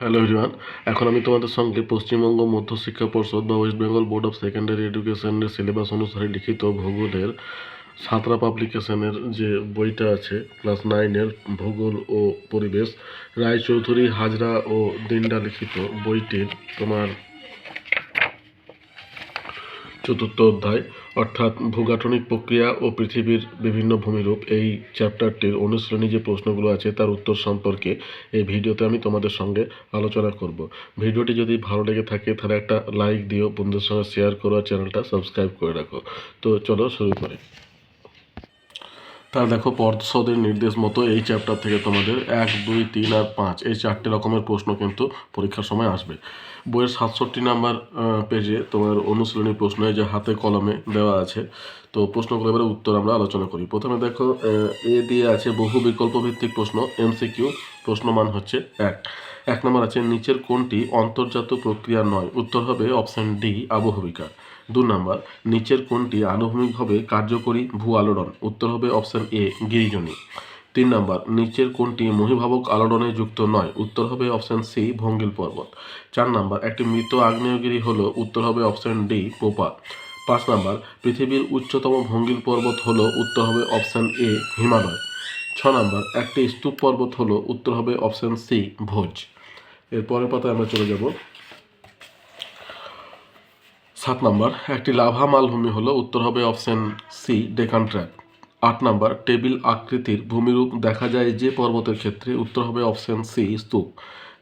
Hello everyone, এখন আমি তোমাদের সঙ্গে পশ্চিমবঙ্গ মধ্যশিক্ষা পর্ষদ বা West Bengal Board of Secondary এডুকেশনের সিলেবাস অনুসারে লিখিত ভূগোলের সাঁতরা পাবলিকেশনের যে বইটা আছে, ক্লাস নাইনের ভূগোল ও পরিবেশ, রায়চৌধুরী হাজরা ও দিন্ডা লিখিত বইটির তোমার চতুর্থ অধ্যায়। অর্থাৎ ভূগাঠনিক প্রক্রিয়া ও পৃথিবীর বিভিন্ন ভূমিরূপ, এই চ্যাপ্টারটির অনুশ্রেণী যে প্রশ্নগুলো আছে তার উত্তর সম্পর্কে এই ভিডিওতে আমি তোমাদের সঙ্গে আলোচনা করব। ভিডিওটি যদি ভালো লেগে থাকে তাহলে একটা লাইক দিও বন্ধুর সঙ্গে শেয়ার করো চ্যানেলটা সাবস্ক্রাইব করে রাখো। তো চলো শুরু করি। তাহলে দেখো পর্ষদের নির্দেশ মতো এই চ্যাপ্টার থেকে তোমাদের এক, দুই, তিন আর পাঁচ, এই চারটে রকমের প্রশ্ন কিন্তু পরীক্ষার সময় আসবে। বইয়ের সাতষট্টি নাম্বার পেজে তোমার অনুশীলনী প্রশ্ন যে হাতে কলমে দেওয়া আছে, তো প্রশ্নগুলো এবারে উত্তর আমরা আলোচনা করি। প্রথমে দেখো এ দিয়ে আছে বহু বিকল্প ভিত্তিক প্রশ্ন এমসিকিউ প্রশ্নমান হচ্ছে এক। এক নম্বর আছে, নিচের কোনটি অন্তর্জাত প্রক্রিয়া নয়? উত্তর হবে অপশন ডি আবহবিকা দু নম্বর, নিচের কোনটি আনুভূমিকভাবে কার্যকরী ভূ আলোড়ন, উত্তর হবে অপশন এ, গিরিজনী। তিন নম্বর, নিচের কোনটি মহিভাবক আলোড়নে যুক্ত নয়, উত্তর হবে অপশান সি, ভঙ্গিল পর্বত। চার নম্বর, একটি মৃত আগ্নেয়গিরি হলো, উত্তর হবে অপশন ডি, পোপা। পাঁচ নম্বর, পৃথিবীর উচ্চতম ভঙ্গিল পর্বত হলো, উত্তর হবে অপশন এ, হিমালয়। ছ নম্বর, একটি স্তূপ পর্বত হলো, উত্তর হবে অপশন সি, ভোজ। এর পরের পাতায় আমরা চলে যাব। সাত নম্বর, একটি লাভা মালভূমি হলো উত্তর হবে অপশন সি, ডেকান ট্র্যাপ আট নম্বর, টেবিল আকৃতির ভূমিরূপ দেখা যায় যে পর্বতের ক্ষেত্রে, উত্তর হবে অপশন সি, স্তূপ।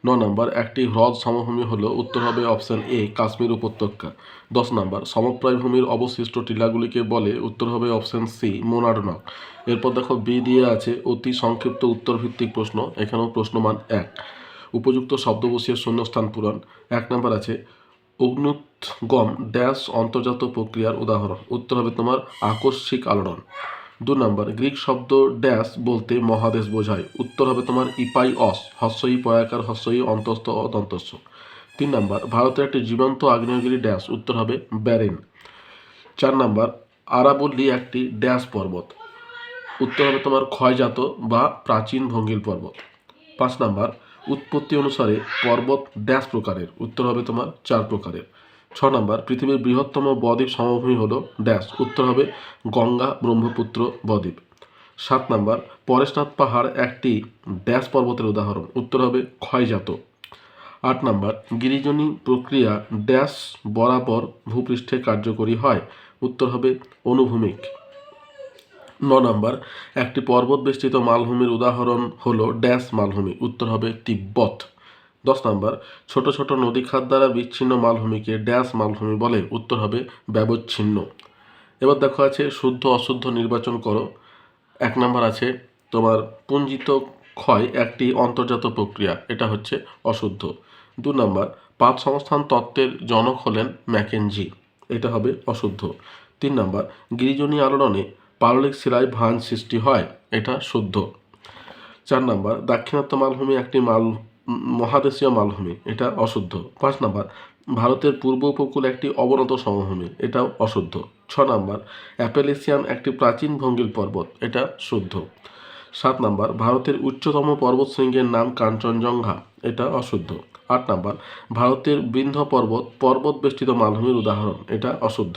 ন নম্বর, একটি হ্রদ সমভূমি হল উত্তর হবে অপশন এ, কাশ্মীর উপত্যকা। দশ নম্বর, সমপ্রায় ভূমির অবশিষ্ট টিলাগুলিকে বলে উত্তর হবে অপশন সি মোনাডনক এরপর দেখো বি দিয়ে আছে অতি সংক্ষিপ্ত উত্তর ভিত্তিক প্রশ্ন, এখানেও প্রশ্নমান এক। উপযুক্ত শব্দ বসিয়ে শূন্যস্থান পূরণ। এক নম্বর আছে অগ্নুৎগম ড্যাশ অন্তর্জাত প্রক্রিয়ার উদাহরণ। উত্তর হবে তোমার আকস্মিক আলোড়ন। দু নম্বর, গ্রিক শব্দ ড্যাশ বলতে মহাদেশ বোঝায়। উত্তর হবে তোমার ইপাই অস, হস্যই পয়াকার হস্যই অন্তস্থ অদন্তস্য তিন নম্বর, ভারতের একটি জীবন্ত আগ্নেয়গিরি ড্যাশ, উত্তর হবে ব্যারেন। চার নম্বর, আরাবল্লী একটি ড্যাশ পর্বত। উত্তর হবে তোমার ক্ষয়জাত বা প্রাচীন ভঙ্গিল পর্বত। পাঁচ নাম্বার, উৎপত্তি অনুসারে পর্বত ড্যাশ প্রকারের। উত্তর হবে তোমার চার প্রকারের। ছ নম্বর, পৃথিবীর বৃহত্তম বদ্বীপ সমভূমি হলো ড্যাশ, উত্তর হবে গঙ্গা, ব্রহ্মপুত্র বদ্বীপ। সাত নম্বর, পরেশনাথ পাহাড় একটি ড্যাশ পর্বতের উদাহরণ, উত্তর হবে ক্ষয়জাত। আট নম্বর, গিরিজনী প্রক্রিয়া ড্যাশ বরাবর ভূপৃষ্ঠে কার্যকরী হয়, উত্তর হবে অনুভূমিক। ন নম্বর, একটি পর্বত বেষ্টিত মালভূমির উদাহরণ হলো ড্যাশ মালভূমি, উত্তর হবে তিব্বত। দশ নম্বর, ছোট ছোট নদী খাত দ্বারা বিচ্ছিন্ন মালভূমিকে ড্যাশ মালভূমি বলে। উত্তর হবে ব্যবচ্ছিন্ন। এবার দেখো আছে শুদ্ধ অশুদ্ধ নির্বাচন করো। এক নম্বর আছে তোমার পুঞ্জিত ক্ষয় একটি অন্তর্জাত প্রক্রিয়া, এটা হচ্ছে অশুদ্ধ। দু নম্বর পাপ সংস্থান তত্ত্বের জনক হলেন ম্যাকেনজি, এটা হবে অশুদ্ধ। তিন নম্বর, গিরিজনী আলোড়নে পাললিক শিলায় ভান সৃষ্টি হয়, এটা শুদ্ধ। চার নম্বর, দাক্ষিণাত্য মালভূমি একটি মাল মহাদেশীয় মালভূমি, এটা অশুদ্ধ। পাঁচ নম্বর, ভারতের পূর্ব উপকূল একটি অবনত সমভূমি, এটাও অশুদ্ধ। ছ নম্বর, অ্যাপেলেসিয়ান একটি প্রাচীন ভঙ্গিল পর্বত, এটা শুদ্ধ। সাত নম্বর, ভারতের উচ্চতম পর্বতশৃঙ্গের নাম কাঞ্চনজঙ্ঘা, এটা অশুদ্ধ। আট নম্বর, ভারতের বৃন্ধ পর্বত পর্বত বেষ্টিত মালভূমির উদাহরণ, এটা অশুদ্ধ।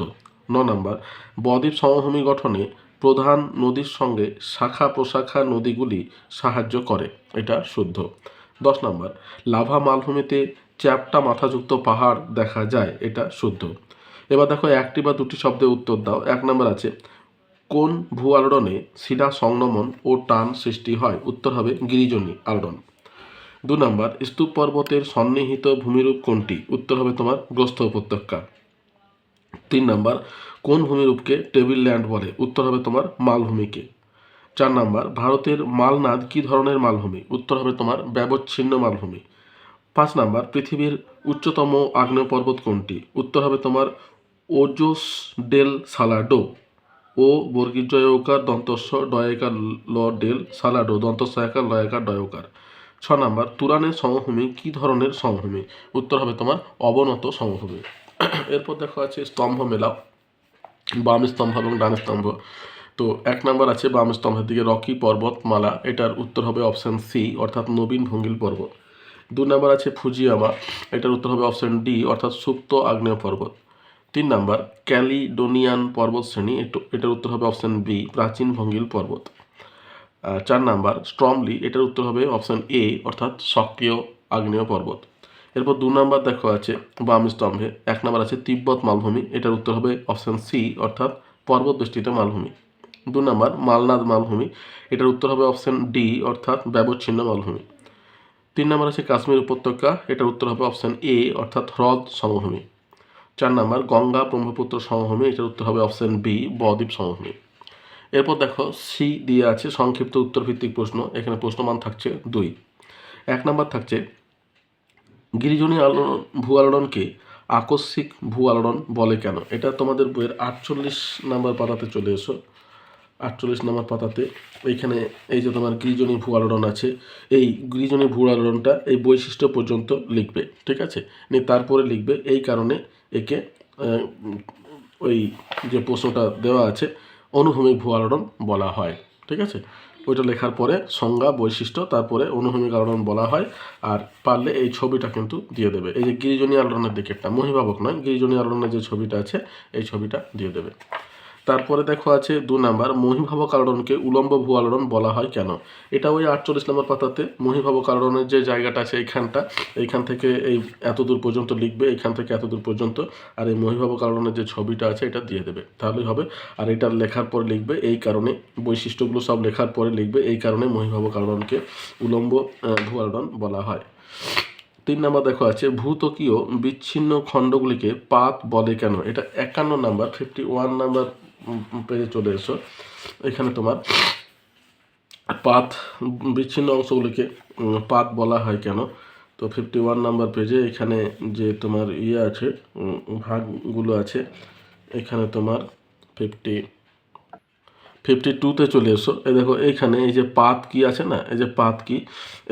ন নম্বর, বদ্বীপ সমভূমি গঠনে প্রধান নদীর সঙ্গে শাখা প্রশাখা নদীগুলি সাহায্য করে, এটা শুদ্ধ। দশ নম্বর, লাভা মালভূমিতে চ্যাপ্টা মাথাযুক্ত পাহাড় দেখা যায়, এটা শুদ্ধ। এবার দেখো একটি বা দুটি শব্দে উত্তর দাও। এক নম্বর আছে, কোন ভূ আলোড়নে শিলা সংনমন ও টান সৃষ্টি হয়? উত্তর হবে গিরিজনী আলোড়ন। দু নম্বর, স্তূপ পর্বতের সন্নিহিত ভূমিরূপ কোনটি? উত্তর হবে তোমার গ্রস্ত উপত্যকা। তিন নম্বর, কোন ভূমিরূপকে টেবিল ল্যান্ড বলে? উত্তর হবে তোমার মালভূমিকে। চার নাম্বার, ভারতের মালনাদ কী ধরনের মালভূমি? উত্তর হবে তোমার ব্যবচ্ছিন্ন মালভূমি। পাঁচ নাম্বার, পৃথিবীর উচ্চতম আগ্নেয় পর্বত কোনটি? উত্তর হবে তোমার ওজোস ডেল সালাডো। ও বর্গীর জয়কার দন্তস্ব ডয়কার ল ডেল সালাডো, দন্তস্বয়কার লয়কার ডয়কার। ছ নাম্বার, তুরানের সমভূমি কী ধরনের সমভূমি? উত্তর হবে তোমার অবনত সমভূমি। এরপর দেখো আছে স্তম্ভ মেলা বাম স্তম্ভ এবং ডান স্তম্ভ। তো এক নাম্বার আছে বাম স্তম্ভের দিকে রকি পর্বতমালা। এটার উত্তর হবে অপশান সি অর্থাৎ নবীন ভঙ্গিল পর্বত। দু নম্বর আছে ফুজিয়ামা। এটার উত্তর হবে অপশন ডি অর্থাৎ সুপ্ত আগ্নেয় পর্বত। তিন নাম্বার, ক্যালিডোনিয়ান পর্বত শ্রেণি এটার উত্তর হবে অপশন বি প্রাচীন ভঙ্গিল পর্বত। চার নাম্বার স্ট্রমলি এটার উত্তর হবে অপশন এ অর্থাৎ সক্রিয় আগ্নেয় পর্বত। এরপর দু নাম্বার দেখো আছে বাম স্তম্ভে এক নাম্বার আছে তিব্বত মালভূমি। এটার উত্তর হবে অপশন সি অর্থাৎ পর্বত বেষ্টিত মালভূমি। দু নাম্বার, মালনাদ মালভূমি। এটার উত্তর হবে অপশন ডি অর্থাৎ ব্যবচ্ছিন্ন মালভূমি। তিন নাম্বার আছে কাশ্মীর উপত্যকা, এটার উত্তর হবে অপশন এ অর্থাৎ হ্রদ সমভূমি। চার নাম্বার, গঙ্গা ব্রহ্মপুত্র সমভূমি, এটার উত্তর হবে অপশন বি বদ্বীপ সমভূমি। এরপর দেখো সি দিয়ে আছে সংক্ষিপ্ত উত্তর ভিত্তিক প্রশ্ন, এখানে প্রশ্নমান থাকছে দুই। এক নম্বর থাকছে, গিরিজনী আলোড়ন, ভূ আলোড়নকে আকস্মিক ভূ আলোড়ন বলে কেন? এটা তোমাদের বইয়ের আটচল্লিশ নাম্বার পাতাতে চলে এসো। আটচল্লিশ নাম্বার পাতাতে। এইখানে এই যে তোমার গিরিজনী ভূ আলোড়ন আছে, এই গিরিজনী ভূ আলোড়নটা এই বৈশিষ্ট্য পর্যন্ত লিখবে, ঠিক আছে? নিয়ে তারপরে লিখবে এই কারণে একে ওই যে প্রশ্নটা দেওয়া আছে, অনুভূমিক ভূ আলোড়ন বলা হয়, ঠিক আছে? ওইটা লেখার পরে সংজ্ঞা, বৈশিষ্ট্য, তারপরে অনুভূমিক আলোড়ন বলা হয়, আর পারলে এই ছবিটা কিন্তু দিয়ে দেবে। এই যে গিরিজনী আলোড়নের দিকেরটা মহিভাবক নয় গিরিজনী আলোড়নের যে ছবিটা আছে, এই ছবিটা দিয়ে দেবে। তারপরে দেখো আছে দু নাম্বার মহিভাবক আলোড়নকে উলম্ব ভূ আলোড়ন বলা হয় কেন? এটা ওই আটচল্লিশ নম্বর পাতাতে মহিভাবক আলোড়নের যে জায়গাটা আছে এইখানটা, এইখান থেকে এই এত দূর পর্যন্ত লিখবে, এইখান থেকে এত দূর পর্যন্ত, আর এই মহিভাবক আলোড়নের যে ছবিটা আছে এটা দিয়ে দেবে। তাহলেই হবে। আর এটা লেখার পর লিখবে এই কারণে, বৈশিষ্ট্যগুলো সব লেখার পরে লিখবে এই কারণে মহিভাবক আলোড়নকে উলম্ব ভূ আলোড়ন বলা হয়। তিন নাম্বার দেখো আছে, ভূতকীয় বিচ্ছিন্ন খণ্ডগুলিকে পাত বলে কেন? এটা একান্ন নাম্বার ফিফটি ওয়ান নাম্বার পেজে চলে এসো। এখানে তোমার পাত, বিচ্ছিন্ন অংশগুলিকে পাত বলা হয় কেন? তো ফিফটি ওয়ান নাম্বার পেজে এখানে যে তোমার ইয়ে আছে ভাগগুলো আছে, এখানে তোমার ফিফটি ফিফটি টুতে চলে এসো। এই দেখো, এইখানে এই যে পাত কি আছে না, এই যে পাত কি,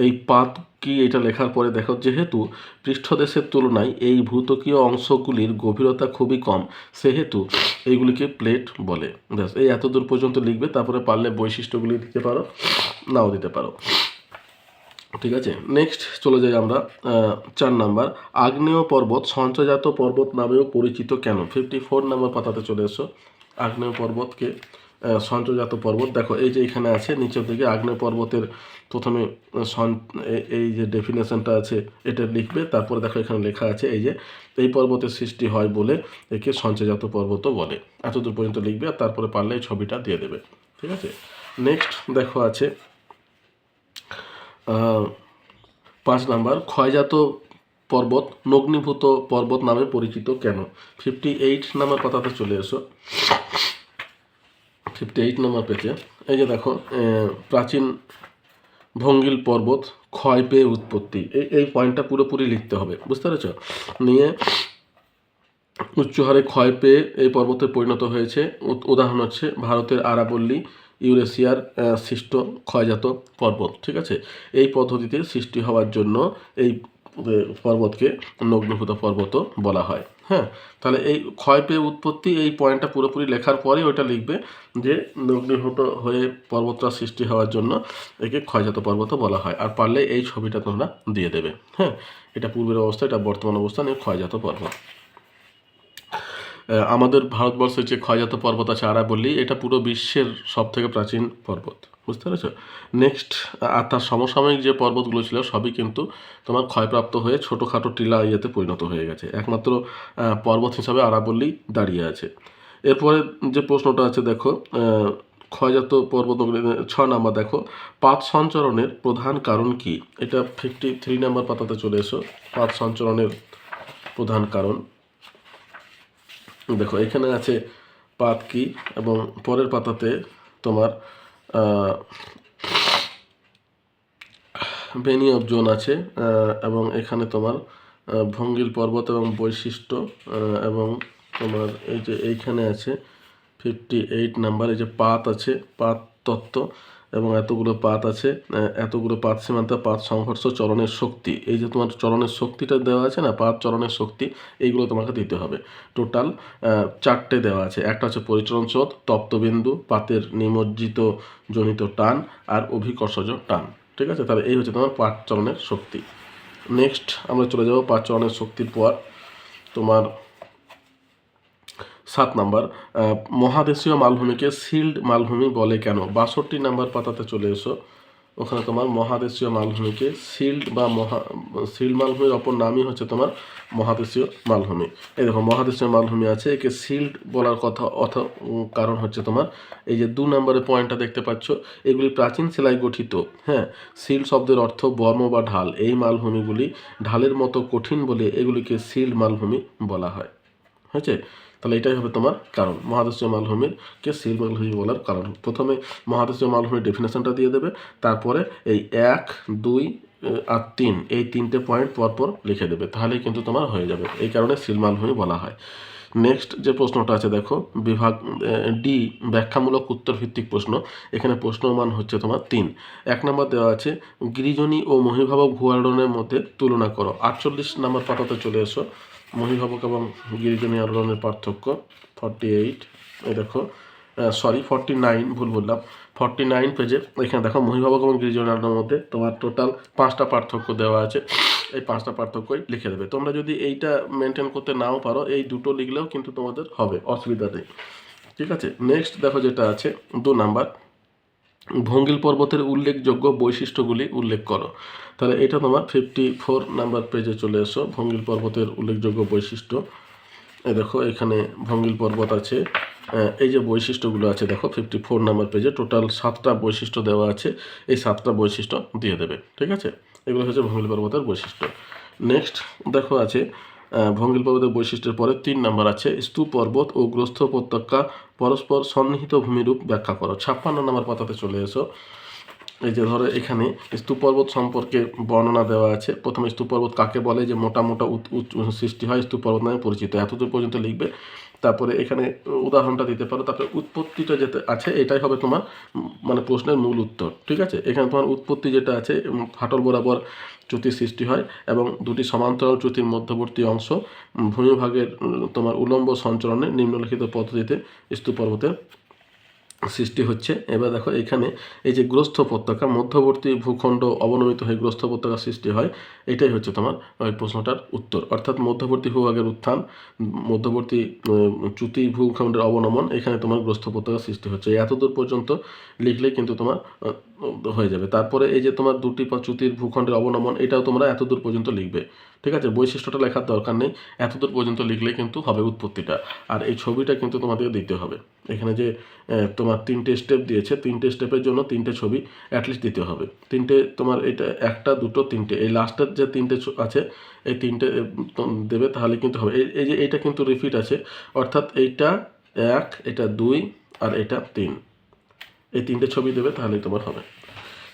এই পাত কি এটা লেখার পরে দেখো, যেহেতু পৃষ্ঠদেশের তুলনায় এই ভূতকীয় অংশগুলির গভীরতা খুবই কম, সেহেতু এইগুলিকে প্লেট বলে। ব্যাস, এই এত দূর পর্যন্ত লিখবে, তারপরে পারলে বৈশিষ্ট্যগুলি দিতে পারো, নাও দিতে পারো। ঠিক আছে নেক্সট চলে যাই আমরা চার নাম্বার। আগ্নেয় পর্বত সঞ্চয়জাত পর্বত নামেও পরিচিত কেন? ফিফটি ফোর নাম্বার পাতাতে চলে এসো। আগ্নেয় পর্বতকে আহ, সঞ্চয়জাত পর্বত। দেখো এই যে এখানে আছে নিচের দিকে আগ্নেয় পর্বতের প্রথমে সন- এই যে ডেফিনেশনটা আছে এটা লিখবে। তারপরে দেখো এখানে লেখা আছে এই যে এই পর্বতের সৃষ্টি হয় বলে একে সঞ্চয়জাত পর্বতও বলে। এতদূর পর্যন্ত লিখবে আর তারপরে পারলে এই ছবিটা দিয়ে দেবে। ঠিক আছে? নেক্সট দেখো আছে পাঁচ নাম্বার ক্ষয়জাত পর্বত নগ্নীভূত পর্বত নামে পরিচিত কেন? ফিফটি এইট নাম্বার কথাতে চলে এসো। ফিফটি এইট নম্বর পেজে এই যে দেখো প্রাচীন ভঙ্গিল পর্বত ক্ষয় পেয়ে উৎপত্তি। এই এই পয়েন্টটা পুরোপুরি লিখতে হবে, বুঝতে পেরেছ? নিয়ে উচ্চ হারে ক্ষয় পেয়ে এই পর্বতে পরিণত হয়েছে। উদ- উদাহরণ হচ্ছে ভারতের আরাবল্লী, ইউরেশিয়ার সৃষ্ট ক্ষয়জাত পর্বত, ঠিক আছে? এই পদ্ধতিতে সৃষ্টি হওয়ার জন্য এই পর্বতকে নগ্নভূত পর্বত বলা হয়। হ্যাঁ তাহলে এই ক্ষয় পেয়ে উৎপত্তি, এই পয়েন্টটা পুরোপুরি লেখার পরে ওইটা লিখবে যে নগ্নীভূত হয়ে পর্বতটা সৃষ্টি হওয়ার জন্য একে ক্ষয়জাত পর্বত বলা হয়। আর পারলে এই ছবিটা তোমরা দিয়ে দেবে। হ্যাঁ এটা পূর্বের অবস্থা, এটা বর্তমান অবস্থা নিয়ে ক্ষয়জাত পর্বত। আমাদের ভারতবর্ষের যে ক্ষয়জাত পর্বত আছে আরাবল্লী, এটা পুরো বিশ্বের সব থেকে প্রাচীন পর্বত। বুঝতে পেরেছ? নেক্সট আর তার সমসাময়িক যে পর্বতগুলো ছিল, সবই কিন্তু তোমার ক্ষয়প্রাপ্ত হয়ে ছোটোখাটো টিলা ইয়েতে পরিণত হয়ে গেছে। একমাত্র পর্বত হিসাবে আরাবল্লী দাঁড়িয়ে আছে। এরপরে যে প্রশ্নটা আছে, দেখো ক্ষয়জাত পর্বতগুলি, ছ নাম্বার দেখো পাত সঞ্চরণের প্রধান কারণ কি? এটা ফিফটি থ্রি নাম্বার পাতাতে চলে এসো। পাত সঞ্চরণের প্রধান কারণ। দেখো, এখানে আছে পাত কি? এবং পরের পাতাতে তোমার বেনি অফ জোন আছে এবং এখানে তোমার ভঙ্গিল পর্বত এবং বৈশিষ্ট্য এবং তোমার এই যে এইখানে আছে ফিফটি এইট নাম্বার এই যে পাত আছে, পাত তত্ত্ব। এবং এতগুলো পাত আছে এতগুলো পাত সীমান্ত, পাত সংঘর্ষ চলনের শক্তি। এই যে তোমার চলনের শক্তিটা দেওয়া আছে না, পাত চলনের শক্তি, এইগুলো তোমাকে দিতে হবে। টোটাল চারটে দেওয়া আছে। একটা হচ্ছে পরিচরণ স্রোত, তপ্তবিন্দু, পাতের নিমজ্জিত জনিত টান আর অভিকর্ষজ টান। ঠিক আছে? তাহলে এই হচ্ছে তোমার পাত চলনের শক্তি। নেক্সট আমরা চলে যাব পাঁচ চরণের শক্তির পর। তোমার সাত নাম্বার মহাদেশীয় মালভূমিকে সিল্ড মালভূমি বলে কেন? বাষট্টি নাম্বার পাতাতে চলে এসো। ওখানে তোমার মহাদেশীয় মালভূমিকে সিল্ড বা মহা সিল্ড মালভূমির অপর নামই হচ্ছে তোমার মহাদেশীয় মালভূমি। এই দেখো, মহাদেশীয় মালভূমি আছে, একে সিল্ড বলার কথা, অথ কারণ হচ্ছে তোমার এই যে দু নম্বরের পয়েন্টটা দেখতে পাচ্ছ, এগুলি প্রাচীন শিলায় গঠিত হ্যাঁ? সিল্ড শব্দের অর্থ বর্ম বা ঢাল। এই মালভূমিগুলি ঢালের মতো কঠিন বলে এগুলিকে সিল্ড মালভূমি বলা হয়। হয়েছে? তাহলে এটাই হবে তোমার কারণ। মহাদেশীয় মালভূমির কে সিল মালভূমি বলার কারণ। প্রথমে মহাদেশীয় মালভূমির ডেফিনেশনটা দিয়ে দেবে, তারপরে এই এক, দুই আর তিন, এই তিনটে পয়েন্ট পরপর লিখে দেবে, তাহলেই কিন্তু তোমার হয়ে যাবে। এই কারণে সিল মালভূমি বলা হয়। নেক্সট যে প্রশ্নটা আছে, দেখো, বিভাগ ডি ব্যাখ্যামূলক উত্তর ভিত্তিক প্রশ্ন। এখানে প্রশ্ন মান হচ্ছে তোমার তিন। এক নম্বর দেওয়া আছে গিরিজনী ও মহিভাবক ভূয়ারণের মধ্যে তুলনা করো। আটচল্লিশ নম্বর পাতাতে চলে এসো। মহিভাবক এবং গিরিজনী আলোড়নের পার্থক্য ফর্টি এইট এই দেখো। সরি ফর্টি নাইন ভুল বললাম। ফর্টি নাইন পেজে এখানে দেখো মহিভাবক এবং গিরিজনী আলোড়নের মধ্যে তোমার টোটাল পাঁচটা পার্থক্য দেওয়া আছে। এই পাঁচটা পার্থক্যই লিখে দেবে। তোমরা যদি এইটা মেনটেন করতে নাও পারো, এই দুটো লিখলেও কিন্তু তোমাদের হবে, অসুবিধা নেই। ঠিক আছে? নেক্সট দেখো যেটা আছে, দু নাম্বার। ভঙ্গিল পর্বতের উল্লেখযোগ্য বৈশিষ্ট্যগুলি উল্লেখ করো। তাহলে এটা তোমার ফিফটি ফোর নাম্বার পেজে চলে এসো, ভঙ্গিল পর্বতের উল্লেখযোগ্য বৈশিষ্ট্য। দেখো, এখানে ভঙ্গিল পর্বত আছে। এই যে বৈশিষ্ট্যগুলো আছে, দেখো ফিফটি ফোর নাম্বার পেজে টোটাল সাতটা বৈশিষ্ট্য দেওয়া আছে। এই সাতটা বৈশিষ্ট্য দিয়ে দেবে, ঠিক আছে? এগুলো হচ্ছে ভঙ্গিল পর্বতের বৈশিষ্ট্য। নেক্সট দেখো আছে ভঙ্গিল পর্বতের বৈশিষ্ট্যের পরে তিন নাম্বার আছে স্তূপ পর্বত ও গ্রস্থ উপত্যকা পরস্পর সন্নিহিত ভূমিরূপ ব্যাখ্যা করো। ছাপ্পান্ন নম্বর পাতাতে চলে এসো। এই যে ধরো এখানে স্তূপ পর্বত সম্পর্কে বর্ণনা দেওয়া আছে। প্রথমে স্তূপ পর্বত কাকে বলে? যে মোটা মোটা সৃষ্টি হয় স্তূপ পর্বত নামে পরিচিত। এতদূর পর্যন্ত লিখবে। তারপরে এখানে উদাহরণটা দিতে পারো, তারপরে উৎপত্তিটা যেটা আছে, এটাই হবে তোমার মানে প্রশ্নের মূল উত্তর, ঠিক আছে? এখানে তোমার উৎপত্তি যেটা আছে ফাটল বরাবর চ্যুতির সৃষ্টি হয় এবং দুটি সমান্তরাল চ্যুতির মধ্যবর্তী অংশ ভূমিভাগের তোমার উলম্ব সঞ্চরণে নিম্নলিখিত পদ্ধতিতে স্তূপ পর্বতের সৃষ্টি হচ্ছে। এবার দেখো এখানে এই যে গ্রস্থ উপত্যকা, মধ্যবর্তী ভূখণ্ড অবনমিত হয়ে গ্রস্থ উপত্যকা সৃষ্টি হয়। এটাই হচ্ছে তোমার, ওই প্রশ্নটার উত্তর। অর্থাৎ মধ্যবর্তী ভূভাগের উত্থান, মধ্যবর্তী চ্যুতি ভূখণ্ডের অবনমন, এখানে তোমার গ্রস্থ উপত্যকা সৃষ্টি হচ্ছে। এতদূর পর্যন্ত লিখলেই কিন্তু তোমার হয়ে যাবে। তারপরে এই যে তোমার দুটি পা, চ্যুতির ভূখণ্ডের অবনমন, এটাও তোমরা এতদূর পর্যন্ত লিখবে। ঠিক আছে? বৈশিষ্ট্যটা লেখার দরকার নেই। এতদূর পর্যন্ত লিখলে কিন্তু হবে উৎপত্তিটা। আর এই ছবিটা কিন্তু তোমাদের দিতে হবে। এখানে যে তোমার তিনটে স্টেপ দিয়েছে, তিনটে স্টেপের জন্য তিনটে ছবি অ্যাটলিস্ট দিতে হবে। তিনটে তোমার এটা একটা, দুটো, তিনটে। এই লাস্টের যে তিনটে আছে, এই তিনটে দেবে তাহলে কিন্তু হবে। এই এই যে এইটা কিন্তু রিপিট আছে, অর্থাৎ এইটা এক, এটা দুই আর এটা তিন। এই তিনটে ছবি দেবে তাহলেই তোমার হবে।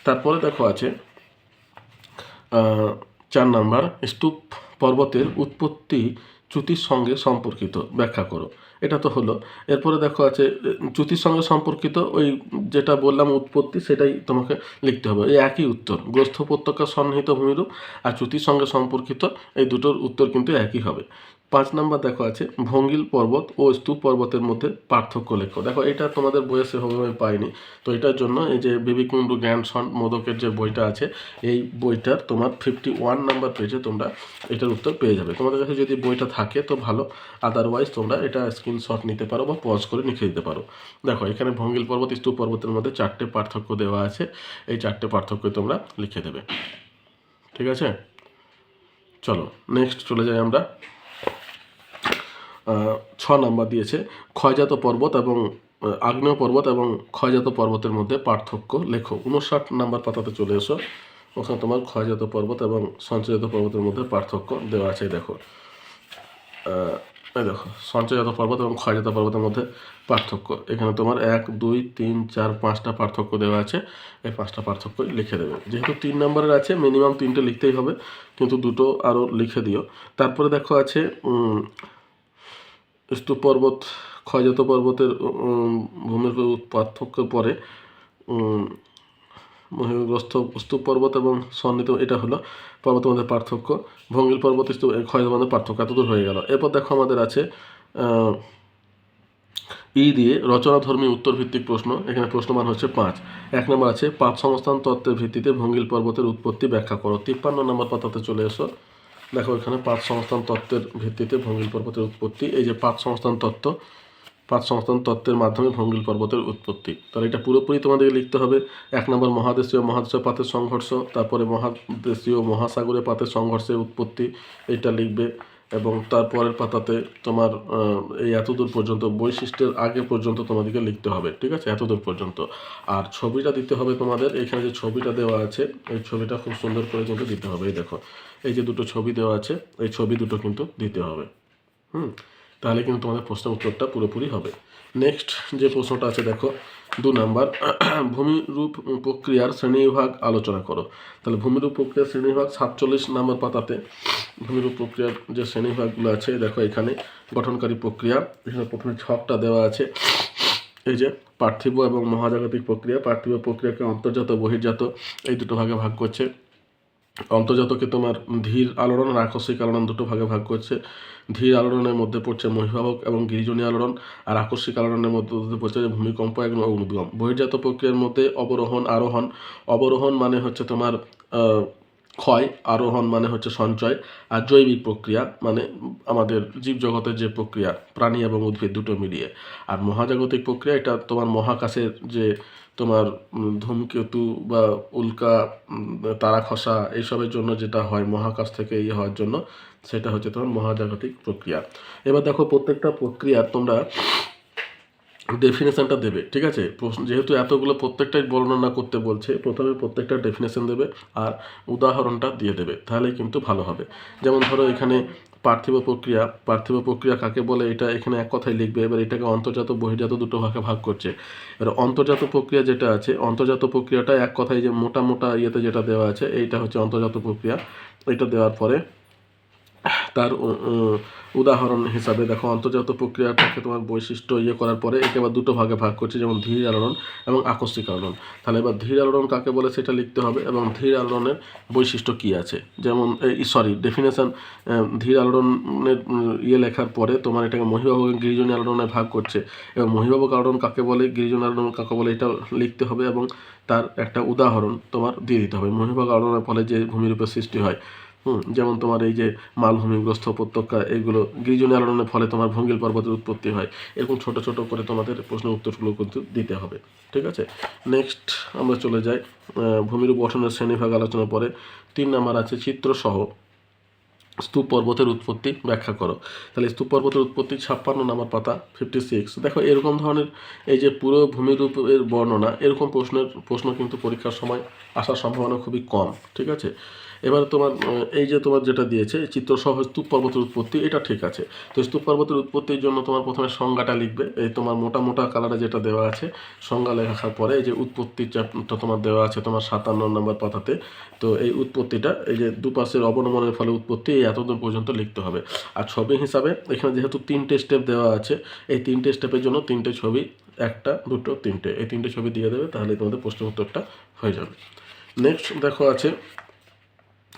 তারপরে দেখো আছে চার নাম্বার, স্তূপ পর্বতের উৎপত্তি চ্যুতির সঙ্গে সম্পর্কিত। ব্যাখ্যা করো। এটা তো হলো। এরপরে দেখো আছে চ্যুতির সঙ্গে সম্পর্কিত ওই যেটা বললাম উৎপত্তি, সেটাই তোমাকে লিখতে হবে। এই একই উত্তর, গ্রস্থ উপত্যকা সন্নিহিত ভূমিরূপ আর চ্যুতির সঙ্গে সম্পর্কিত এই দুটোর উত্তর কিন্তু একই হবে। পাঁচ নাম্বার দেখো আছে, ভঙ্গিল পর্বত ও স্তূপ পর্বতের মধ্যে পার্থক্য লেখো। দেখো, এটা তোমাদের বইয়ে সেভাবে আমি পাইনি। তো এটার জন্য এই যে বিবিকুণ্ডু জ্ঞান সন মোদকের যে বইটা আছে, এই বইটার তোমার ফিফটি ওয়ান নাম্বার পেজে তোমরা এটার উত্তর পেয়ে যাবে। তোমাদের কাছে যদি বইটা থাকে তো ভালো আদারওয়াইজ তোমরা এটা স্ক্রিনশট নিতে পারো বা পজ করে লিখে দিতে পারো। দেখো, এখানে ভঙ্গিল পর্বত, স্তূপ পর্বতের মধ্যে চারটে পার্থক্য দেওয়া আছে, এই চারটে পার্থক্য তোমরা লিখে দেবে। ঠিক আছে? চলো নেক্সট চলে যাই আমরা। ছ নাম্বার দিয়েছে, ক্ষয়জাত পর্বত এবং আগ্নেয় পর্বত এবং ক্ষয়জাত পর্বতের মধ্যে পার্থক্য লেখো। উনষাট নাম্বার পাতাতে চলে এসো। ওখানে তোমার ক্ষয়জাত পর্বত এবং সঞ্চয়জাত পর্বতের মধ্যে পার্থক্য দেওয়া আছে দেখো। এই দেখো, সঞ্চয়জাত পর্বত এবং ক্ষয়জাত পর্বতের মধ্যে পার্থক্য। এখানে তোমার এক, দুই, তিন, চার, পাঁচটা পার্থক্য দেওয়া আছে। এই পাঁচটা পার্থক্য লিখে দেবে। যেহেতু তিন নম্বরের আছে মিনিমাম তিনটে লিখতেই হবে, কিন্তু দুটো আরও লিখে দিও। তারপরে দেখো আছে স্তূপ পর্বত ক্ষয়জাত পর্বতের ভূমির পার্থক্যের পরে মহিমগ্রস্ত স্তূপ পর্বত এবং সন্নিত, এটা হলো পর্বতের মধ্যে পার্থক্য। ভঙ্গিল পর্বত, স্তূপ ক্ষয়ের মধ্যে পার্থক্য এতদূর হয়ে গেল। এরপর দেখো আমাদের আছে ই দিয়ে রচনাধর্মী উত্তর ভিত্তিক প্রশ্ন। এখানে প্রশ্নমান হচ্ছে পাঁচ। এক নম্বর আছে, পাঁচ সংস্থান তত্ত্বের ভিত্তিতে ভঙ্গিল পর্বতের উৎপত্তি ব্যাখ্যা করো। তিপ্পান্ন নম্বর পাতাতে চলে এসো। দেখো, এখানে পাঁচ সংস্থান তত্ত্বের ভিত্তিতে ভঙ্গিল পর্বতের উৎপত্তি। এই যে পাঁচ সংস্থান তত্ত্ব, পাঁচ সংস্থান তত্ত্বের মাধ্যমে ভঙ্গিল পর্বতের উৎপত্তি। তাহলে এটা পুরোপুরি তোমাদেরকে লিখতে হবে। এক নম্বর মহাদেশীয় মহাদেশীয় পাতের সংঘর্ষ, তারপরে মহাদেশীয় মহাসাগরীয় পাতের সংঘর্ষের উৎপত্তি, এটা লিখবে। এবং তারপরের পাতাতে তোমার এই এতদূর পর্যন্ত, বৈশিষ্ট্যের আগে পর্যন্ত তোমাদেরকে লিখতে হবে, ঠিক আছে? এতদূর পর্যন্ত। আর ছবিটা দিতে হবে তোমাদের। এখানে যে ছবিটা দেওয়া আছে, এই ছবিটা খুব সুন্দর করে কিন্তু দিতে হবে, এই দেখো। এই যে দুটো ছবি দেওয়া আছে, এই ছবি দুটো কিন্তু দিতে হবে। হুম, তাহলে কিন্তু তোমাদের প্রশ্নের উত্তরটা পুরোপুরি হবে। নেক্সট যে প্রশ্নটা আছে, দেখো, দু নাম্বার ভূমিরূপ প্রক্রিয়ার শ্রেণীবিভাগ আলোচনা করো। তাহলে ভূমিরূপ প্রক্রিয়ার শ্রেণীবিভাগ সাতচল্লিশ নাম্বার পাতাতে ভূমিরূপ প্রক্রিয়ার যে শ্রেণীবিভাগগুলো আছে, দেখো এখানে গঠনকারী প্রক্রিয়া, এখানে প্রথমে ছকটা দেওয়া আছে। এই যে পার্থিব এবং মহাজাগতিক প্রক্রিয়া, পার্থিব প্রক্রিয়াকে অন্তর্জাত, বহির্জাত, এই দুটো ভাগে ভাগ করছে। অন্তর্জাতকে তোমার ধীর আলোড়ন আর আকস্মিক আলোড়ন দুটো ভাগে ভাগ করছে। ধীর আলোড়নের মধ্যে পড়ছে মহিভাবক এবং গিরিজনী আলোড়ন আর আকস্মিক আলোড়নের মধ্যে পড়ছে ভূমিকম্প এবং অগ্নিগম বহির্জাত প্রক্রিয়ার মধ্যে অবরোহণ, আরোহণ। অবরোহণ মানে হচ্ছে তোমার ক্ষয়, আরোহণ মানে হচ্ছে সঞ্চয়। আর জৈবিক প্রক্রিয়া মানে আমাদের জীবজগতের যে প্রক্রিয়া, প্রাণী এবং উদ্ভিদ দুটো মিলিয়ে। আর মহাজাগতিক প্রক্রিয়া, এটা তোমার মহাকাশের যে তোমার ধূমকেতু বা উল্কা তারা খসা এইসবের জন্য যেটা হয়, মহাকাশ থেকে ইয়ে হওয়ার জন্য, সেটা হচ্ছে তোমার মহাজাগতিক প্রক্রিয়া। এবার দেখো প্রত্যেকটা প্রক্রিয়ার তোমরা ডেফিনেশনটা দেবে, ঠিক আছে? যেহেতু এতগুলো প্রত্যেকটাই বর্ণনা করতে বলছে, প্রথমে প্রত্যেকটা ডেফিনেশন দেবে আর উদাহরণটা দিয়ে দেবে তাহলে কিন্তু ভালো হবে। যেমন ধরো এখানে পার্থিব প্রক্রিয়া পার্থিব প্রক্রিয়া কাকে বলে এটা এখানে এক কথায় লিখবে। এবার এটাকে অন্তর্জাত, বহির্জাত দুটো ভাগে ভাগ করছে। এবার অন্তর্জাত প্রক্রিয়া যেটা আছে, অন্তর্জাত প্রক্রিয়াটা এক কথায় যে মোটা মোটা ইয়েতে যেটা দেওয়া আছে, এইটা হচ্ছে অন্তর্জাত প্রক্রিয়া। এটা দেওয়ার পরে তার উদাহরণ হিসাবে দেখো অন্তর্জাত প্রক্রিয়াটাকে তোমার বৈশিষ্ট্য ইয়ে করার পরে একে আবার দুটো ভাগে ভাগ করছে, যেমন ধীর আলোড়ন এবং আকস্মিক আলোড়ন। তাহলে এবার ধীর আলোড়ন কাকে বলে সেটা লিখতে হবে এবং ধীর আলোড়নের বৈশিষ্ট্য কী আছে? যেমন, এই সরি ডেফিনেশন ধীর আলোড়নের ইয়ে লেখার পরে তোমার এটাকে মহিভাবক এবং গিরিজনী আলোড়নে ভাগ করছে। এবং মহিভাবক আলোড়ন কাকে বলে গিরিজনী আলোড়ন কাকে বলে এটা লিখতে হবে এবং তার একটা উদাহরণ তোমার দিয়ে দিতে হবে। মহিভাবক আলোড়নের ফলে যে ভূমিরূপের সৃষ্টি হয় হুম, যেমন তোমার এই যে মালভূমিগ্রস্ত উপত্যকা, এগুলো গিরিজনী আলোড়নের ফলে তোমার ভঙ্গিল পর্বতের উৎপত্তি হয়। এরকম ছোট ছোট করে তোমাদের প্রশ্নের উত্তরগুলো কিন্তু দিতে হবে, ঠিক আছে? নেক্সট আমরা চলে যাই ভূমিরূপ গঠনের শ্রেণীভাগ আলোচনা পরে তিন নাম্বার আছে চিত্রসহ। স্তূপ পর্বতের উৎপত্তি ব্যাখ্যা করো। তাহলে স্তূপ পর্বতের উৎপত্তি ছাপ্পান্ন নাম্বার পাতা ফিফটি সিক্স দেখো, এরকম ধরনের এই যে পুরো ভূমিরূপের বর্ণনা, এরকম প্রশ্নের, প্রশ্ন কিন্তু পরীক্ষার সময় আসার সম্ভাবনা খুবই কম, ঠিক আছে? এবার তোমার এই যে তোমার যেটা দিয়েছে চিত্রসহ স্তূপ পর্বতের উৎপত্তি, এটা ঠিক আছে। তো স্তূপ পর্বতের উৎপত্তির জন্য তোমার প্রথমে সংজ্ঞাটা লিখবে। এই তোমার মোটা মোটা কালারে যেটা দেওয়া আছে, সংজ্ঞা লেখার পরে এই যে উৎপত্তির চ্যাপ্টারটা তোমার দেওয়া আছে তোমার সাতান্ন নম্বর পাতাতে, তো এই উৎপত্তিটা, এই যে দুপাশের অবনমনের ফলে উৎপত্তি, এই এতদূর পর্যন্ত লিখতে হবে। আর ছবি হিসাবে এখানে যেহেতু তিনটে স্টেপ দেওয়া আছে, এই তিনটে স্টেপের জন্য তিনটে ছবি, একটা, দুটো, তিনটে। এই তিনটে ছবি দিয়ে দেবে তাহলে তোমাদের প্রশ্ন উত্তরটা হয়ে যাবে। নেক্সট দেখো আছে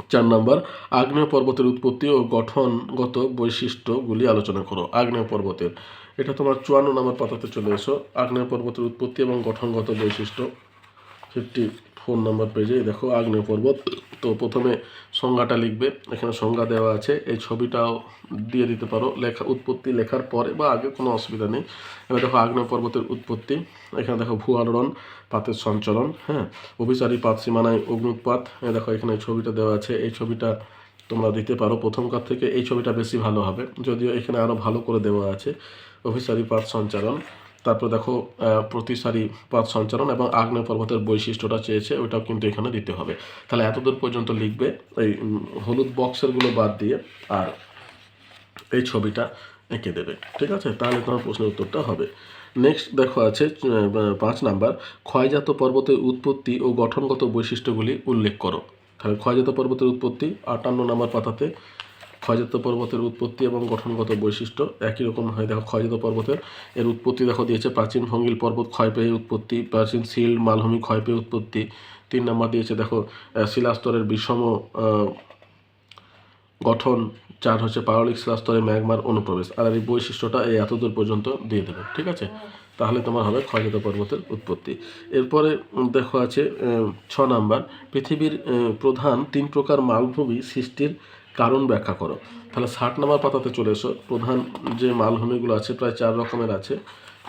চার নম্বর, আগ্নেয় পর্বতের উৎপত্তি ও গঠনগত বৈশিষ্ট্যগুলি আলোচনা করো। আগ্নেয় পর্বতের। এটা তোমার চুয়ান্ন নম্বর পাতাতে চলে এসো। আগ্নেয় পর্বতের উৎপত্তি এবং গঠনগত বৈশিষ্ট্য। ফিফটি ফোর নাম্বার পেজে দেখো, আগ্নেয় পর্বত। তো প্রথমে সংজ্ঞাটা লিখবে। এখানে সংজ্ঞা দেওয়া আছে। এই ছবিটাও দিয়ে দিতে পারো। লেখা, উৎপত্তি লেখার পরে বা আগে কোনো অসুবিধা নেই। এবার দেখো, আগ্নেয় পর্বতের উৎপত্তি। এখানে দেখো, ভূ আলোড়ন, পাতের সঞ্চলন হ্যাঁ? অভিসারী পাত সীমানায় অগ্নুৎপাত। দেখো, এখানে ছবিটা দেওয়া আছে। এই ছবিটা তোমরা দিতে পারো। প্রথম কার থেকে এই ছবিটা বেশি ভালো হবে। যদিও এখানে আরও ভালো করে দেওয়া আছে। অভিসারী পাত সঞ্চালন। তারপর দেখো আহ, প্রতিসারী পাত সঞ্চালন এবং আগ্নেয় পর্বতের বৈশিষ্ট্যটা চেয়েছে ওটাও কিন্তু এখানে দিতে হবে। তাহলে এতদূর পর্যন্ত লিখবে এই হলুদ বক্সেরগুলো বাদ দিয়ে আর এই ছবিটা এঁকে দেবে ঠিক আছে? তাহলে তোমার প্রশ্নের উত্তরটা হবে। নেক্সট দেখো আছে পাঁচ নাম্বার ক্ষয়জাত পর্বতের উৎপত্তি ও গঠনগত বৈশিষ্ট্যগুলি উল্লেখ করো। তাহলে ক্ষয়জাত পর্বতের উৎপত্তি আটান্ন নাম্বার পাতাতে ক্ষয়জাত পর্বতের উৎপত্তি এবং গঠনগত বৈশিষ্ট্য একই রকম হয়। দেখো, ক্ষয়জাত পর্বতের এর উৎপত্তি দেখো, দিয়েছে প্রাচীন ভঙ্গিল পর্বত ক্ষয় পেয়ে উৎপত্তি, প্রাচীন সিল, মালভূমি ক্ষয় পেয়ে উৎপত্তি। তিন নম্বর দিয়েছে, দেখো শিলাস্তরের বিষম গঠন। চার হচ্ছে পারলিক শিলাস্তরে ম্যাগমার অনুপ্রবেশ। আর এই বৈশিষ্ট্যটা এই এতদূর পর্যন্ত দিয়ে দেবে, ঠিক আছে? তাহলে তোমার হবে ক্ষয়জাত পর্বতের উৎপত্তি। এরপরে দেখো আছে ছ নাম্বার, পৃথিবীর প্রধান তিন প্রকার মালভূমি সৃষ্টির কারণ ব্যাখ্যা করো। তাহলে ষাট নাম্বার পাতাতে চলে এসো। প্রধান যে মালভূমিগুলো আছে, প্রায় চার রকমের আছে।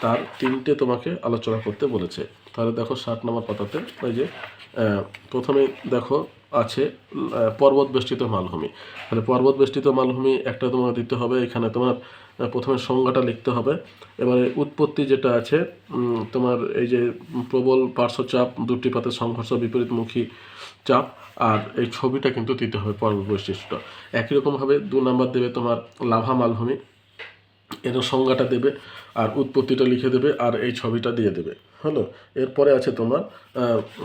তার তিনটে তোমাকে আলোচনা করতে বলেছে। তাহলে দেখো ষাট নম্বর পাতাতে ওই যে প্রথমে দেখো আছে পর্বত বেষ্টিত মালভূমি। তাহলে পর্বত বেষ্টিত মালভূমি একটা তোমার দিতে হবে। এখানে তোমার প্রথমে সংজ্ঞাটা লিখতে হবে। এবারে উৎপত্তি যেটা আছে তোমার এই যে প্রবল পার্শ্বচাপ, দুটি পাতে সংঘর্ষ, বিপরীতমুখী চাপ আর এই ছবিটা কিন্তু দিতে হবে পর্ব বৈশিষ্ট্য। একই রকমভাবে দু নাম্বার দেবে তোমার লাভা মালভূমি। এর সংজ্ঞাটা দেবে আর উৎপত্তিটা লিখে দেবে আর এই ছবিটা দিয়ে দেবে। হলো? এরপরে আছে তোমার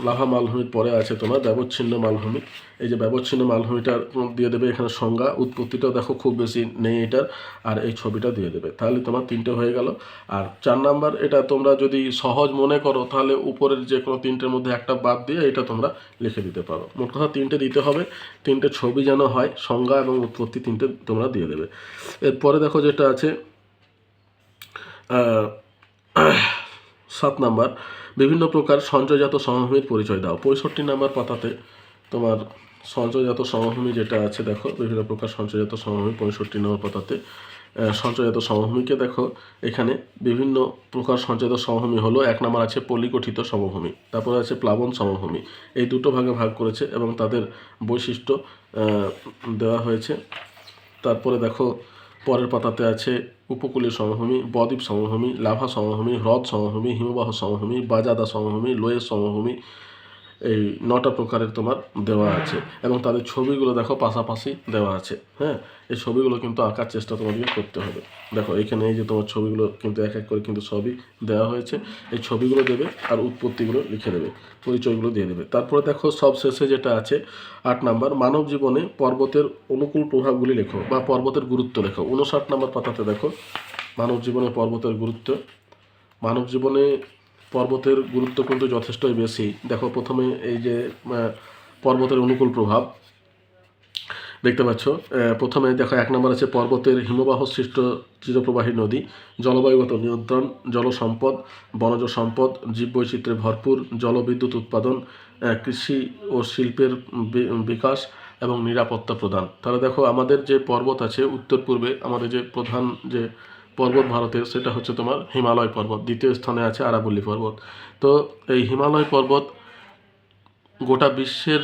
লাভা মালভূমির পরে আছে তোমার ব্যবচ্ছিন্ন মালভূমি। এই যে ব্যবচ্ছিন্ন মালভূমিটা দিয়ে দেবে এখানে সংজ্ঞা, উৎপত্তিটাও দেখো খুব বেশি নেই এটার, আর এই ছবিটা দিয়ে দেবে। তাহলে তোমার তিনটে হয়ে গেল। আর চার নাম্বার, এটা তোমরা যদি সহজ মনে করো, তাহলে উপরের যে কোনো তিনটের মধ্যে একটা বাদ দিয়ে এটা তোমরা লিখে দিতে পারো। মোট কথা তিনটে দিতে হবে, তিনটে ছবি যেন হয়, সংজ্ঞা এবং উৎপত্তি তিনটে তোমরা দিয়ে দেবে। এরপরে দেখো যেটা আছে সাত নাম্বার, বিভিন্ন প্রকার সঞ্চয়জাত সমভূমির পরিচয় দাও। পঁয়ষট্টি নাম্বার পাতাতে তোমার সঞ্চয়জাত সমভূমি যেটা আছে, দেখো, বিভিন্ন প্রকার সঞ্চয়জাত সমভূমি পঁয়ষট্টি নম্বর পাতাতে। সঞ্চয়জাত সমভূমিকে দেখো, এখানে বিভিন্ন প্রকার সঞ্চয়জাত সমভূমি হলো, এক নাম্বার আছে পলিগঠিত সমভূমি, তারপরে আছে প্লাবন সমভূমি। এই দুটো ভাগে ভাগ করেছে এবং তাদের বৈশিষ্ট্য দেওয়া হয়েছে। তারপরে দেখো, পরের পাতাতে আছে উপকূলীয় সমভূমি বদ্বীপ সমভূমি লাভা সমভূমি হ্রদ সমভূমি হিমবাহ সমভূমি বাজাদা সমভূমি লোয়ের সমভূমি এই নটা প্রকারের তোমার দেওয়া আছে। এবং তাদের ছবিগুলো দেখো পাশাপাশি দেওয়া আছে। হ্যাঁ? এই ছবিগুলো কিন্তু আঁকার চেষ্টা তোমাদেরকে করতে হবে। দেখো, এখানে এই যে তোমার ছবিগুলো কিন্তু এক এক করে কিন্তু সবই দেওয়া হয়েছে। এই ছবিগুলো দেবে আর উৎপত্তিগুলো লিখে দেবে, পরিচয়গুলো দিয়ে দেবে। তারপরে দেখো, সব শেষে যেটা আছে, আট নাম্বার, মানব জীবনে পর্বতের অনুকূল প্রভাবগুলি লেখো বা পর্বতের গুরুত্ব লেখো। উনষাট নাম্বার পাতাতে দেখো, মানব জীবনে পর্বতের গুরুত্ব। মানব জীবনে পর্বতের গুরুত্ব কিন্তু যথেষ্টই বেশি। দেখো, প্রথমে এই যে পর্বতের অনুকূল প্রভাব দেখতে পাচ্ছ। প্রথমে দেখো, এক নম্বর আছে পর্বতের হিমবাহ সৃষ্ট চিরপ্রবাহী নদী, জলবায়ুগত নিয়ন্ত্রণ, জলসম্পদ, বনজ সম্পদ, জীববৈচিত্র্যে ভরপুর জলবিদ্যুৎ উৎপাদন কৃষি ও শিল্পের বিকাশ এবং নিরাপত্তা প্রদান। তাহলে দেখো, আমাদের যে পর্বত আছে উত্তর পূর্বে আমাদের যে প্রধান যে পর্বত ভারতের, সেটা হচ্ছে তোমার হিমালয় পর্বত। দ্বিতীয় স্থানে আছে আরাবল্লী পর্বত। তো এই হিমালয় পর্বত গোটা বিশ্বের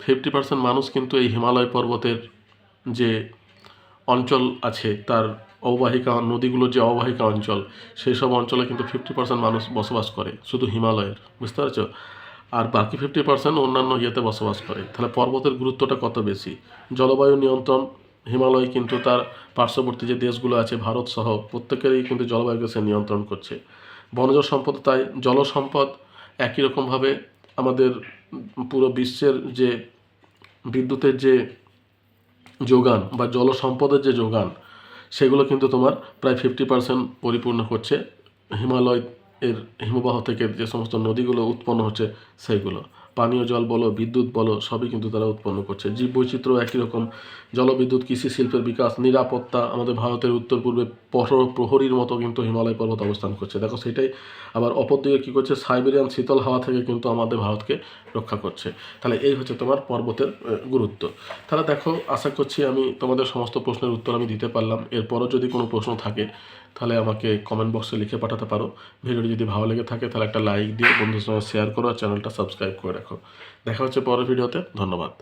ফিফটি পার্সেন্ট মানুষ কিন্তু এই হিমালয় পর্বতের যে অঞ্চল আছে, তার অববাহিকা, নদীগুলোর যে অববাহিকা অঞ্চল, সেই সব অঞ্চলে কিন্তু ফিফটি পার্সেন্ট মানুষ বসবাস করে, শুধু হিমালয়ের, বুঝতে পারছ? আর বাকি ফিফটি পার্সেন্ট অন্যান্য ইয়েতে বসবাস করে। তাহলে পর্বতের গুরুত্বটা কত বেশি? জলবায়ু নিয়ন্ত্রণ হিমালয় কিন্তু তার পার্শ্ববর্তী যে দেশগুলো আছে, ভারত সহ প্রত্যেকেরই কিন্তু জলবায়ুকে সে নিয়ন্ত্রণ করছে। বনজ সম্পদ তাই জল সম্পদ একই রকমভাবে আমাদের পুরো বিশ্বের যে বিদ্যুতের যে যোগান বা জল সম্পদের যে যোগান, সেগুলো কিন্তু তোমার প্রায় ফিফটি পার্সেন্ট পরিপূর্ণ করছে। হিমালয় এর হিমবাহ থেকে যে সমস্ত নদীগুলো উৎপন্ন হচ্ছে, সেইগুলো। পানীয় জল বলো, বিদ্যুৎ বলো, সবই কিন্তু তারা উৎপন্ন করছে। জীব বৈচিত্র্য একই রকম। জলবিদ্যুৎ, কৃষি শিল্পের বিকাশ, নিরাপত্তা আমাদের ভারতের উত্তর পূর্বে প্রহর, প্রহরীর মতো কিন্তু হিমালয় পর্বত অবস্থান করছে। দেখো সেটাই। আবার অপর দিকে কী করছে? সাইবেরিয়ান শীতল হাওয়া থেকে কিন্তু আমাদের ভারতকে রক্ষা করছে। তাহলে এই হচ্ছে তোমার পর্বতের গুরুত্ব। তাহলে দেখো, আশা করছি আমি তোমাদের সমস্ত প্রশ্নের উত্তর আমি দিতে পারলাম। এরপরও যদি কোনো প্রশ্ন থাকে তাহলে আমাকে কমেন্ট বক্সে লিখে পাঠাতে পারো। ভিডিওটি যদি ভালো লেগে থাকে, তাহলে একটা লাইক দিয়ে বন্ধুর সঙ্গে শেয়ার করো আর চ্যানেলটা সাবস্ক্রাইব করে রাখো। দেখা হচ্ছে পরের ভিডিওতে, ধন্যবাদ।